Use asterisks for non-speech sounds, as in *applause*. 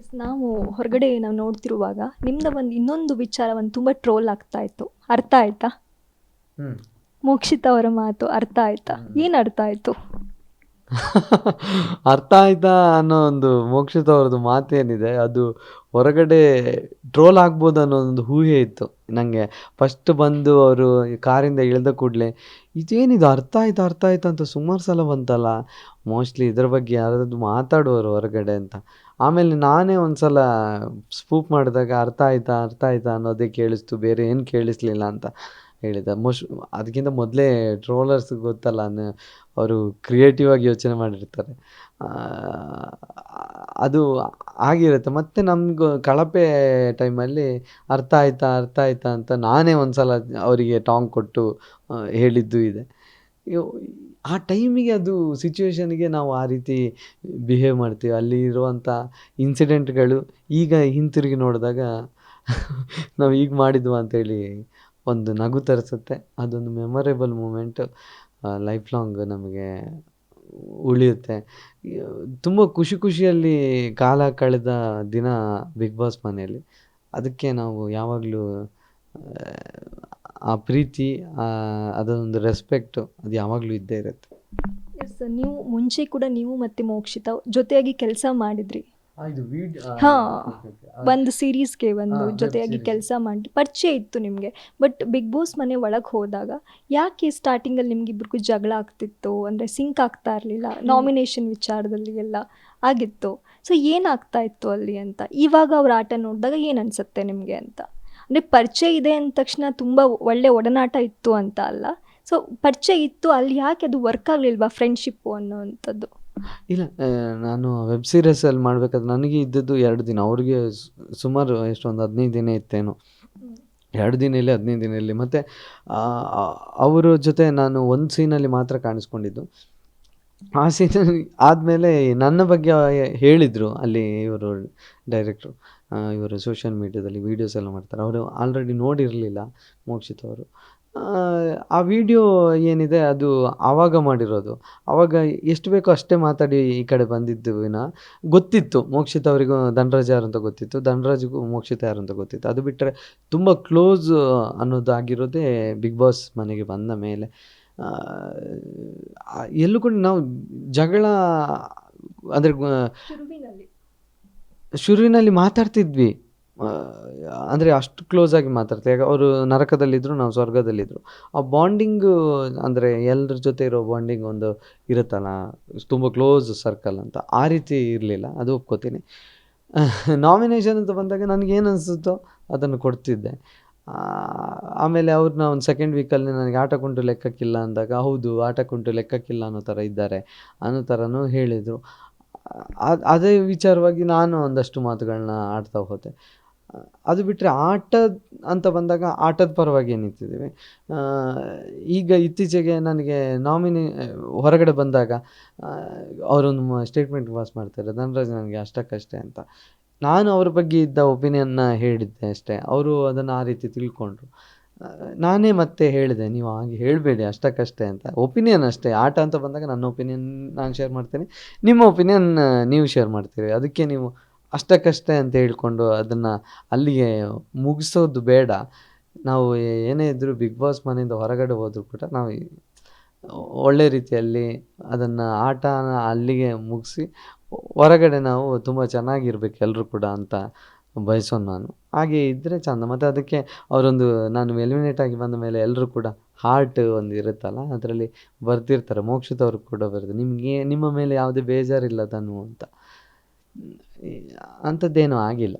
S ನಾವು ಹೊರಗಡೆ ನಾವು ನೋಡ್ತಿರುವಾಗ ನಿಮ್ದ ಒಂದು ಇನ್ನೊಂದು ವಿಚಾರ ಒಂದು ತುಂಬ ಟ್ರೋಲ್ ಆಗ್ತಾ ಇತ್ತು. ಅರ್ಥ ಆಯ್ತಾ? ಮೋಕ್ಷಿತ ಅವರ ಮಾತು ಅರ್ಥ ಆಯ್ತಾ? ಏನು ಅರ್ಥ ಆಯ್ತು? *laughs* ಅರ್ಥ ಆಯ್ತಾ ಅನ್ನೋ ಒಂದು ಮೋಕ್ಷಿತ ಅವ್ರದ್ದು ಮಾತೇನಿದೆ. ಅದು ಹೊರಗಡೆ ಟ್ರೋಲ್ ಆಗ್ಬೋದು ಅನ್ನೋ ಒಂದು ಊಹೆ ಇತ್ತು. ನನಗೆ ಫಸ್ಟ್ ಬಂದು ಅವರು ಕಾರಿಂದ ಇಳಿದ ಕೂಡಲೇ ಇದೇನಿದು? ಅರ್ಥ ಆಯ್ತು? ಅರ್ಥ ಆಯ್ತು? ಅಂತ ಸುಮಾರು ಸಲ ಬಂತಲ್ಲ. ಮೋಸ್ಟ್ಲಿ ಇದ್ರ ಬಗ್ಗೆ ಯಾರಾದ್ರೂ ಮಾತಾಡುವರು ಹೊರಗಡೆ ಅಂತ. ಆಮೇಲೆ ನಾನೇ ಒಂದ್ಸಲ ಸ್ಪೂಪ್ ಮಾಡಿದಾಗ ಅರ್ಥ ಆಯ್ತಾ ಅರ್ಥ ಆಯ್ತಾ ಅನ್ನೋದೇ ಕೇಳಿಸ್ತು, ಬೇರೆ ಏನು ಕೇಳಿಸ್ಲಿಲ್ಲ ಅಂತ ಹೇಳಿದ. ಮೋಶ್, ಅದಕ್ಕಿಂತ ಮೊದಲೇ ಟ್ರೋಲರ್ಸ್ ಗೊತ್ತಲ್ಲ ಅವರು ಕ್ರಿಯೇಟಿವ್ ಆಗಿ ಯೋಚನೆ ಮಾಡಿರ್ತಾರೆ. ಅದು ಆಗಿರುತ್ತೆ. ಮತ್ತು ನಮಗೂ, ಕಳಪೆ ಟೈಮಲ್ಲಿ ಅರ್ಥ ಆಯ್ತಾ ಅರ್ಥ ಆಯ್ತಾ ಅಂತ ನಾನೇ ಒಂದು ಸಲ ಅವರಿಗೆ ಟಾಂಗ್ ಕೊಟ್ಟು ಹೇಳಿದ್ದು ಇದೆ. ಆ ಟೈಮಿಗೆ ಅದು ಸಿಚುವೇಶನ್ಗೆ ನಾವು ಆ ರೀತಿ ಬಿಹೇವ್ ಮಾಡ್ತೀವಿ. ಅಲ್ಲಿ ಇರುವಂಥ ಇನ್ಸಿಡೆಂಟ್ಗಳು ಈಗ ಹಿಂತಿರುಗಿ ನೋಡಿದಾಗ *laughs* ನಾವು ಈಗ ಮಾಡಿದ್ವು ಅಂತೇಳಿ ಒಂದು ನಗು ತರಿಸುತ್ತೆ. ಅದೊಂದು ಮೆಮೊರೇಬಲ್ ಮೂಮೆಂಟು ಲೈಫ್ ಲಾಂಗ್ ನಮಗೆ ಉಳಿಯುತ್ತೆ. ತುಂಬ ಖುಷಿ ಖುಷಿಯಲ್ಲಿ ಕಾಲ ಕಳೆದ ದಿನ ಬಿಗ್ ಬಾಸ್ ಮನೆಯಲ್ಲಿ. ಅದಕ್ಕೆ ನಾವು ಯಾವಾಗಲೂ ಆ ಪ್ರೀತಿ ಅದೊಂದು ರೆಸ್ಪೆಕ್ಟು ಅದು ಯಾವಾಗಲೂ ಇದ್ದೇ ಇರುತ್ತೆ. ಎಸ್ ನೀವು ಮುಂಚೆ ಕೂಡ ನೀವು ಮತ್ತೆ ಮೋಕ್ಷಿತ ಜೊತೆಯಾಗಿ ಕೆಲಸ ಮಾಡಿದ್ರಿ. ಇದು ಹಾ ಒಂದು ಸೀರೀಸ್ಗೆ ಒಂದು ಜೊತೆಯಾಗಿ. ಕೆಲಸ ಮಾಡಿ ಪರಿಚಯ ಇತ್ತು ನಿಮಗೆ. ಬಟ್ ಬಿಗ್ ಬಾಸ್ ಮನೆ ಒಳಗೆ ಹೋದಾಗ ಯಾಕೆ ಸ್ಟಾರ್ಟಿಂಗಲ್ಲಿ ನಿಮ್ಗಿಬ್ರಿಗೂ ಜಗಳ ಆಗ್ತಿತ್ತು? ಅಂದರೆ ಸಿಂಕ್ ಆಗ್ತಾ ಇರಲಿಲ್ಲ ನಾಮಿನೇಷನ್ ವಿಚಾರದಲ್ಲಿ ಎಲ್ಲ ಆಗಿತ್ತು. ಸೊ ಏನಾಗ್ತಾ ಇತ್ತು ಅಲ್ಲಿ ಅಂತ? ಇವಾಗ ಅವ್ರ ಆಟ ನೋಡಿದಾಗ ಏನು ಅನಿಸುತ್ತೆ ನಿಮಗೆ ಅಂತ? ಅಂದರೆ ಪರಿಚಯ ಇದೆ ಅಂದ ತಕ್ಷಣ ತುಂಬ ಒಳ್ಳೆ ಒಡನಾಟ ಇತ್ತು ಅಂತ ಅಲ್ಲ. ಸೊ ಪರಿಚಯ ಇತ್ತು, ಅಲ್ಲಿ ಯಾಕೆ ಅದು ವರ್ಕ್ ಆಗಲಿಲ್ವಾ ಫ್ರೆಂಡ್ಶಿಪ್ಪು ಅನ್ನೋವಂಥದ್ದು? ಇಲ್ಲ ನಾನು ವೆಬ್ ಸೀರೀಸಲ್ಲಿ ಮಾಡ್ಬೇಕಾದ್ರೆ ನನಗೆ ಇದ್ದದ್ದು ಎರಡು ದಿನ. ಅವ್ರಿಗೆ ಸುಮಾರು ಎಷ್ಟೊಂದು ಹದಿನೈದು ದಿನ ಇತ್ತೇನೋ. ಎರಡು ದಿನ ಇಲ್ಲಿ ಹದಿನೈದು ದಿನ ಇಲ್ಲಿ ಮತ್ತು ಅವರ ಜೊತೆ ನಾನು ಒಂದು ಸೀನಲ್ಲಿ ಮಾತ್ರ ಕಾಣಿಸ್ಕೊಂಡಿದ್ದು. ಆ ಸೀನ್ ಆದಮೇಲೆ ನನ್ನ ಬಗ್ಗೆ ಹೇಳಿದರು ಅಲ್ಲಿ ಇವರು ಡೈರೆಕ್ಟ್ರು ಇವರು ಸೋಷಿಯಲ್ ಮೀಡ್ಯಾದಲ್ಲಿ ವೀಡಿಯೋಸ್ ಎಲ್ಲ ಮಾಡ್ತಾರೆ. ಅವರು ಆಲ್ರೆಡಿ ನೋಡಿರಲಿಲ್ಲ ಮೋಕ್ಷಿತ್ ಅವರು. ಆ ವಿಡಿಯೋ ಏನಿದೆ ಅದು ಆವಾಗ ಮಾಡಿರೋದು. ಆವಾಗ ಎಷ್ಟು ಬೇಕೋ ಅಷ್ಟೇ ಮಾತಾಡಿ ಈ ಕಡೆ ಬಂದಿದ್ದು ವಿನ ಗೊತ್ತಿತ್ತು. ಮೋಕ್ಷಿತ್ ಅವರಿಗೂ ಧನರಾಜ್ ಯಾರು ಅಂತ ಗೊತ್ತಿತ್ತು. ಧನರಾಜ್ಗೂ ಮೋಕ್ಷಿತ ಯಾರು ಅಂತ ಗೊತ್ತಿತ್ತು. ಅದು ಬಿಟ್ಟರೆ ತುಂಬ ಕ್ಲೋಸ್ ಅನ್ನೋದಾಗಿರೋದೇ ಬಿಗ್ ಬಾಸ್ ಮನೆಗೆ ಬಂದ ಮೇಲೆ. ಎಲ್ಲೂ ಕೂಡ ನಾವು ಜಗಳ, ಅಂದರೆ ಶುರುವಿನಲ್ಲಿ ಮಾತಾಡ್ತಿದ್ವಿ. ಅಂದರೆ ಅಷ್ಟು ಕ್ಲೋಸ್ ಆಗಿ ಮಾತಾಡ್ತೀವಿ ಯಾಕೆ ಅವರು ನರಕದಲ್ಲಿದ್ದರು ನಾವು ಸ್ವರ್ಗದಲ್ಲಿದ್ದರು ಆ ಬಾಂಡಿಂಗು ಅಂದರೆ ಎಲ್ಲರ ಜೊತೆ ಇರೋ ಬಾಂಡಿಂಗ್ ಒಂದು ಇರುತ್ತಲ್ಲ, ತುಂಬ ಕ್ಲೋಸ್ ಸರ್ಕಲ್ ಅಂತ. ಆ ರೀತಿ ಇರಲಿಲ್ಲ, ಅದು ಒಪ್ಕೋತೀನಿ. ನಾಮಿನೇಷನ್ ಅಂತ ಬಂದಾಗ ನನಗೇನು ಅನಿಸುತ್ತೋ ಅದನ್ನು ಕೊಡ್ತಿದ್ದೆ. ಆಮೇಲೆ ಅವ್ರನ್ನ ಒಂದು ಸೆಕೆಂಡ್ ವೀಕಲ್ಲಿ ನನಗೆ ಆಟ ಕುಂಟು ಲೆಕ್ಕಕ್ಕಿಲ್ಲ ಅಂದಾಗ, ಹೌದು, ಆಟ ಕುಂಟು ಲೆಕ್ಕಕ್ಕಿಲ್ಲ ಅನ್ನೋ ಥರ ಇದ್ದಾರೆ ಅನ್ನೋ ಥರನೂ ಹೇಳಿದರು. ಅದ್- ವಿಚಾರವಾಗಿ ನಾನು ಒಂದಷ್ಟು ಮಾತುಗಳನ್ನ ಆಡ್ತಾ ಹೋದೆ. ಅದು ಬಿಟ್ಟರೆ ಆಟ ಅಂತ ಬಂದಾಗ ಆಟದ ಪರವಾಗಿ ನಿಂತಿದ್ದೀವಿ. ಈಗ ಇತ್ತೀಚೆಗೆ ನನಗೆ ನಾಮಿನಿ, ಹೊರಗಡೆ ಬಂದಾಗ ಅವರೊಂದು ಸ್ಟೇಟ್ಮೆಂಟ್ ಪಾಸ್ ಮಾಡ್ತಾರೆ ಧನರಾಜ್ ನನಗೆ ಅಷ್ಟಕ್ಕಷ್ಟೇ ಅಂತ. ನಾನು ಅವ್ರ ಬಗ್ಗೆ ಇದ್ದ ಒಪಿನಿಯನ್ನ ಹೇಳಿದ್ದೆ ಅಷ್ಟೇ. ಅವರು ಅದನ್ನು ಆ ರೀತಿ ತಿಳ್ಕೊಂಡ್ರು. ನಾನೇ ಮತ್ತೆ ಹೇಳಿದೆ, ನೀವು ಹಾಗೆ ಹೇಳಬೇಡಿ ಅಷ್ಟಕ್ಕಷ್ಟೇ ಅಂತ. ಒಪಿನಿಯನ್ ಅಷ್ಟೇ. ಆಟ ಅಂತ ಬಂದಾಗ ನನ್ನ ಒಪಿನಿಯನ್ ನಾನು ಶೇರ್ ಮಾಡ್ತೇನೆ. ನಿಮ್ಮ ಒಪಿನಿಯನ್ ನೀವು ಶೇರ್ ಮಾಡ್ತೀರಿ. ಅದಕ್ಕೆ ನೀವು ಅಷ್ಟಕ್ಕಷ್ಟೇ ಅಂತ ಹೇಳ್ಕೊಂಡು ಅದನ್ನು ಅಲ್ಲಿಗೆ ಮುಗಿಸೋದು ಬೇಡ. ನಾವು ಏನೇ ಇದ್ದರೂ ಬಿಗ್ ಬಾಸ್ ಮನೆಯಿಂದ ಹೊರಗಡೆ ಹೋದರೂ ಕೂಡ ನಾವು ಒಳ್ಳೆ ರೀತಿಯಲ್ಲಿ ಅದನ್ನು ಆಟನ ಅಲ್ಲಿಗೆ ಮುಗಿಸಿ ಹೊರಗಡೆ ನಾವು ತುಂಬ ಚೆನ್ನಾಗಿರ್ಬೇಕು ಎಲ್ಲರೂ ಕೂಡ ಅಂತ ಬಯಸೋನು ನಾನು. ಹಾಗೆ ಇದ್ದರೆ ಚಂದ. ಮತ್ತು ಅದಕ್ಕೆ ಅವರೊಂದು ನಾನು ಎಲಿಮಿನೇಟ್ ಆಗಿ ಬಂದ ಮೇಲೆ ಎಲ್ಲರೂ ಕೂಡ ಹಾರ್ಟ್ ಒಂದು ಇರುತ್ತಲ್ಲ, ಅದರಲ್ಲಿ ಬರ್ತಿರ್ತಾರೆ ಮೋಕ್ಷಿತ್ ಕೂಡ ಬರೆದು. ನಿಮಗೆ, ನಿಮ್ಮ ಮೇಲೆ ಯಾವುದೇ ಬೇಜಾರಿಲ್ಲ ತನು ಅಂತ ಅಂಥದ್ದೇನೂ ಆಗಿಲ್ಲ.